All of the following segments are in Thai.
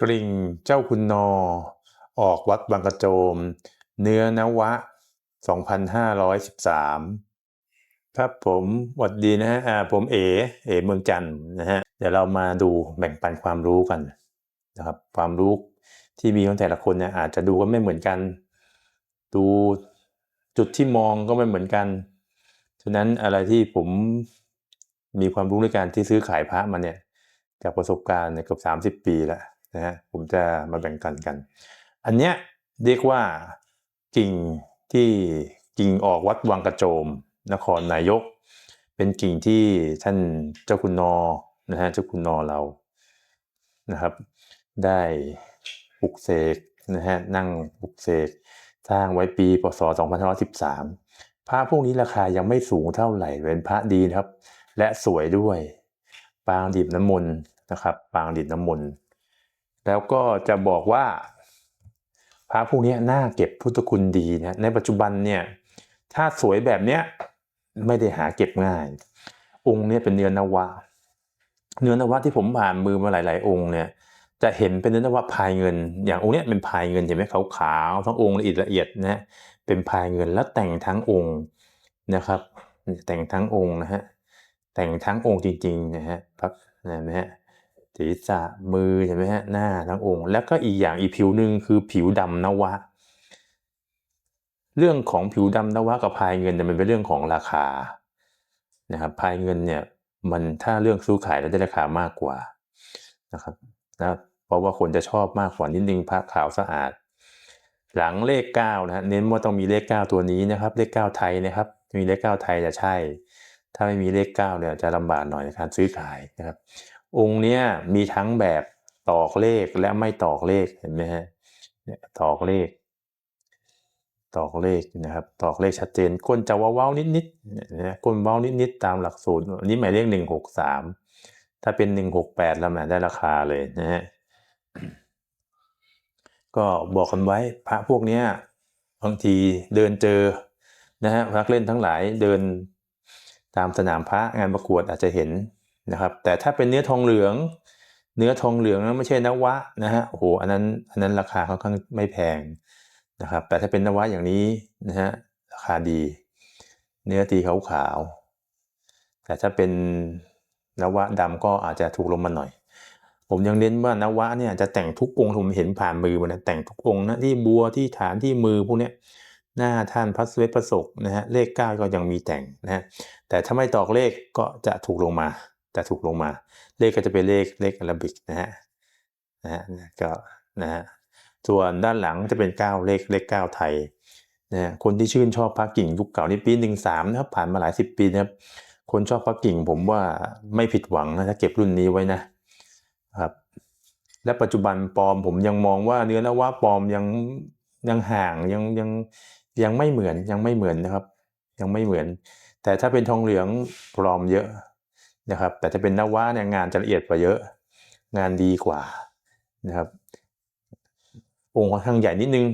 กริงเจ้าคุณนอ ออกวัดบางกระโจม เนื้อนวะ 2513 ครับผมหวัดดีนะฮะผมเอ เอเมืองจันทร์นะฮะ เดี๋ยวเรามาดูแบ่งปันความรู้กันนะครับ ความรู้ที่มีของแต่ละคนเนี่ยอาจจะดูก็ไม่เหมือนกัน ดูจุดที่มองก็ไม่เหมือนกัน ฉะนั้นอะไรที่ผมมีความรู้ในการที่ซื้อขายพระมาเนี่ย จากประสบการณ์เนี่ยเกือบสามสิบปีแล้ว นะฮะผมจะมาแบ่งกันกัน อันเนี้ยเรียกว่ากิ่งที่กิ่งออกวัดวังกระโจม นครนายก เป็นกิ่งที่ท่านเจ้าคุณนอนะฮะเจ้าคุณนอเรานะครับ ได้ปลุกเสกนะฮะนั่งปลุกเสกสร้างไว้ปีพศ2513 พระพวกนี้ราคายังไม่สูงเท่าไหร่เป็นพระดีนะครับ และสวยด้วย ปางดิบน้ำมนต์นะครับ ปางดิบน้ำมนต์ แล้วก็จะบอกว่าพระพวกนี้น่าเก็บพุทธคุณดีนะในปัจจุบันเนี่ยถ้าสวยแบบเนี้ยไม่ได้หาเก็บง่าย องค์เนี่ยเป็นเนื้อนวะ เนื้อนวะที่ผมผ่านมือมาหลาย ๆ องค์เนี่ยจะเห็นเป็นเนื้อนวะพายเงิน อย่างองค์เนี้ยเป็นพายเงินเห็นไหมขาวๆทั้งองค์ละเอียดละเอียดนะฮะเป็นพายเงินแล้วแต่งทั้งองค์นะครับ แต่งทั้งองค์นะฮะแต่งทั้งองค์จริงๆนะฮะพักนะฮะ ศีรษะมือเห็นไหมฮะหน้าทั้งองค์ แล้วก็อีกอย่างอีกผิวหนึ่งคือผิวดำนวะ เรื่องของผิวดำนวะกับพายเงินเนี่ยมันเป็นเรื่องของราคานะครับพายเงินเนี่ยมันถ้าเรื่องซื้อขายแล้วได้ราคามากกว่านะครับนะเพราะว่าคนจะชอบมากกว่านิดนึงพระขาวสะอาด หลังเลขเก้านะฮะเน้นว่าต้องมีเลขเก้าตัวนี้นะครับ เลขเก้าไทยนะครับ มีเลขเก้าไทยจะใช่ ถ้าไม่มีเลขเก้าเนี่ยจะลำบากหน่อยในการซื้อขายนะครับ องค์เนี้ยมีทั้งแบบตอกเลขและไม่ตอกเลขเห็นไหมฮะเนี่ยตอกเลข ตอกเลขนะครับตอกเลขชัดเจนก้นจะว้าวๆนิดๆเนี่ยนะก้นเว้านิดๆตามหลักสูตรนนี้หมายเลขหนึ่งหกสามถ้าเป็นหนึ่งหกแปดแล้วแหมได้ราคาเลยนะฮะก็บอกกันไว้พระพวกเนี้ยบางทีเดินเจอนะฮะนักเล่นทั้งหลายเดินตามสนามพระงานประกวดอาจจะเห็น นะครับ แต่ถ้าเป็นเนื้อทองเหลือง เนื้อทองเหลืองนั้นไม่ใช่นวะนะฮะโอ้โหอันนั้นอันนั้นราคาค่อนข้างไม่แพงนะครับ แต่ถ้าเป็นนวะอย่างนี้นะฮะราคาดี เนื้อตีขาวๆแต่ถ้าเป็นนวะดำก็อาจจะถูกลงมาหน่อย ผมยังเน้นว่านวะเนี่ยจะแต่งทุกองค์ผมเห็นผ่านมือมานะแต่งทุกองค์นะที่บัวที่ฐานที่มือพวกเนี้ยหน้าท่านพระสเวทประสกนะฮะเลขเก้าก็ยังมีแต่งนะฮะแต่ถ้าไม่ตอกเลขก็จะถูกลงมา จะถูกลงมา เลขก็จะเป็นเลขเลขอาราบิกนะฮะนะฮะก็นะฮะส่วนด้านหลังจะเป็นเก้าเลขเลขเก้าไทยนะฮะคนที่ชื่นชอบพระกิ่งยุคเก่านี่ปีหนึ่งสามนะครับผ่านมาหลายสิบปีนะครับ คนชอบพระกิ่งผมว่าไม่ผิดหวังนะถ้าเก็บรุ่นนี้ไว้นะครับ และปัจจุบันปลอมผมยังมองว่าเนื้อนวะปลอมยังยังห่างยังยังยังไม่เหมือนยังไม่เหมือนนะครับ ยังไม่เหมือน แต่ถ้าเป็นทองเหลืองปลอมเยอะ นะครับ แต่ถ้าเป็นนวะเนี่ยงานจะละเอียดกว่าเยอะ งานดีกว่านะครับ องค์ค่อนข้างใหญ่นิดนึง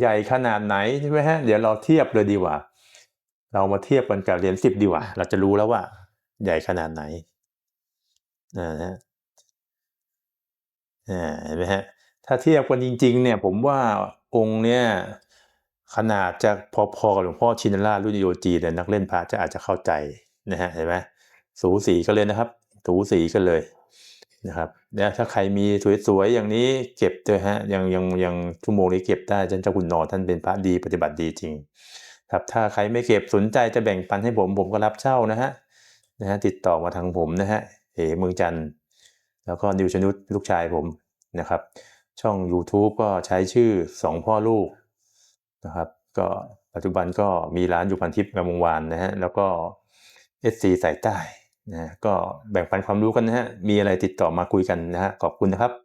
ใหญ่ขนาดไหนใช่ไหมฮะเดี๋ยวเราเทียบเลยดีกว่า เรามาเทียบกันกับเหรียญสิบดีกว่า เราจะรู้แล้วว่า ใหญ่ขนาดไหนนะฮะเห็นไหมฮะถ้าเทียบกันจริง ๆ เนี่ยผมว่าองค์เนี่ยขนาดจะพอๆกับหลวงพ่อชินราชรุ่นโยจีแต่ยนักเล่นพระจะอาจจะเข้าใจนะฮะเห็นไหม สูสีกันเลยนะครับสูสีกันเลยนะครับแล้วถ้าใครมีสวยๆอย่างนี้เก็บเถอะฮะยังยังยังชั่วโมงนี้เก็บได้ท่านเจ้าคุณนอท่านเป็นพระดีปฏิบัติดีจริง ครับถ้าใครไม่เก็บสนใจจะแบ่งปันให้ผมผมก็รับเช่านะฮะนะฮะติดต่อมาทางผมนะฮะเอเมืองจันทร์แล้วก็นิวชนุษลูกชายผมนะครับ ช่อง YouTube ก็ใช้ชื่อสองพ่อลูกนะครับ ก็ปัจจุบันก็มีร้านอยู่พันทิพย์งามวงวานนะฮะแล้วก็ SC สายใต้ นะก็แบ่งปันความรู้กันนะฮะมีอะไรติดต่อมาคุยกันนะฮะขอบคุณนะครับ